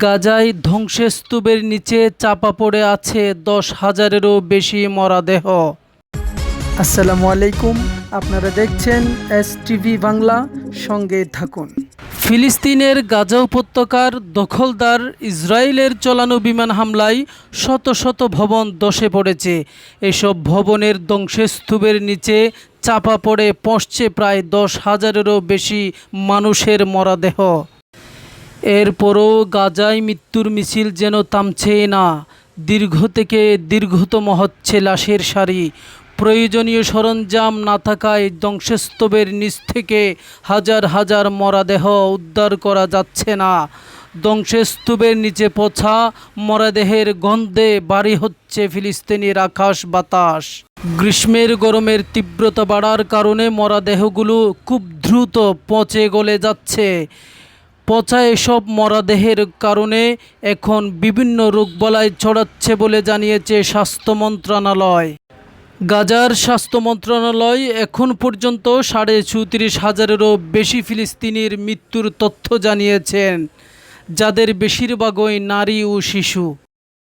গাজায় ধ্বংসস্তূপের নিচে চাপা পড়ে আছে দশ হাজারেরও বেশি মরাদেহ। আসসালামু আলাইকুম আপনারা দেখছেন এস টিভি বাংলা সঙ্গে থাকুন। ফিলিস্তিনের গাজা উপত্যকার দখলদার ইসরায়েলের চলানো বিমান হামলায় শত শত ভবন ধসে পড়েছে। এসব ভবনের ধ্বংসস্তূপের নিচে চাপা পড়ে পৌঁছছে প্রায় দশ হাজারেরও বেশি মানুষের মরাদেহ। এরপরও গাজায় মৃত্যুর মিছিল যেন থামছে না। দীর্ঘ থেকে দীর্ঘতম হচ্ছে লাশের সারি। প্রয়োজনীয় সরঞ্জাম না থাকায় ধ্বংসস্তূপের নিচ থেকে হাজার হাজার মরাদেহ উদ্ধার করা যাচ্ছে না। ধ্বংসস্তূপের নিচে পচা মরাদেহের গন্ধে বাড়ি হচ্ছে ফিলিস্তিনির আকাশ বাতাস। গ্রীষ্মের গরমের তীব্রতা বাড়ার কারণে মরাদেহগুলো খুব দ্রুত পচে গলে যাচ্ছে। পচা এসব মরাদেহের কারণে এখন বিভিন্ন রোগবালাই ছড়াচ্ছে বলে জানিয়েছে স্বাস্থ্য মন্ত্রণালয়। গাজার স্বাস্থ্য মন্ত্রণালয় এখন পর্যন্ত সাড়ে চৌত্রিশ হাজারেরও বেশি ফিলিস্তিনির মৃত্যুর তথ্য জানিয়েছেন, যাদের বেশিরভাগই নারী ও শিশু।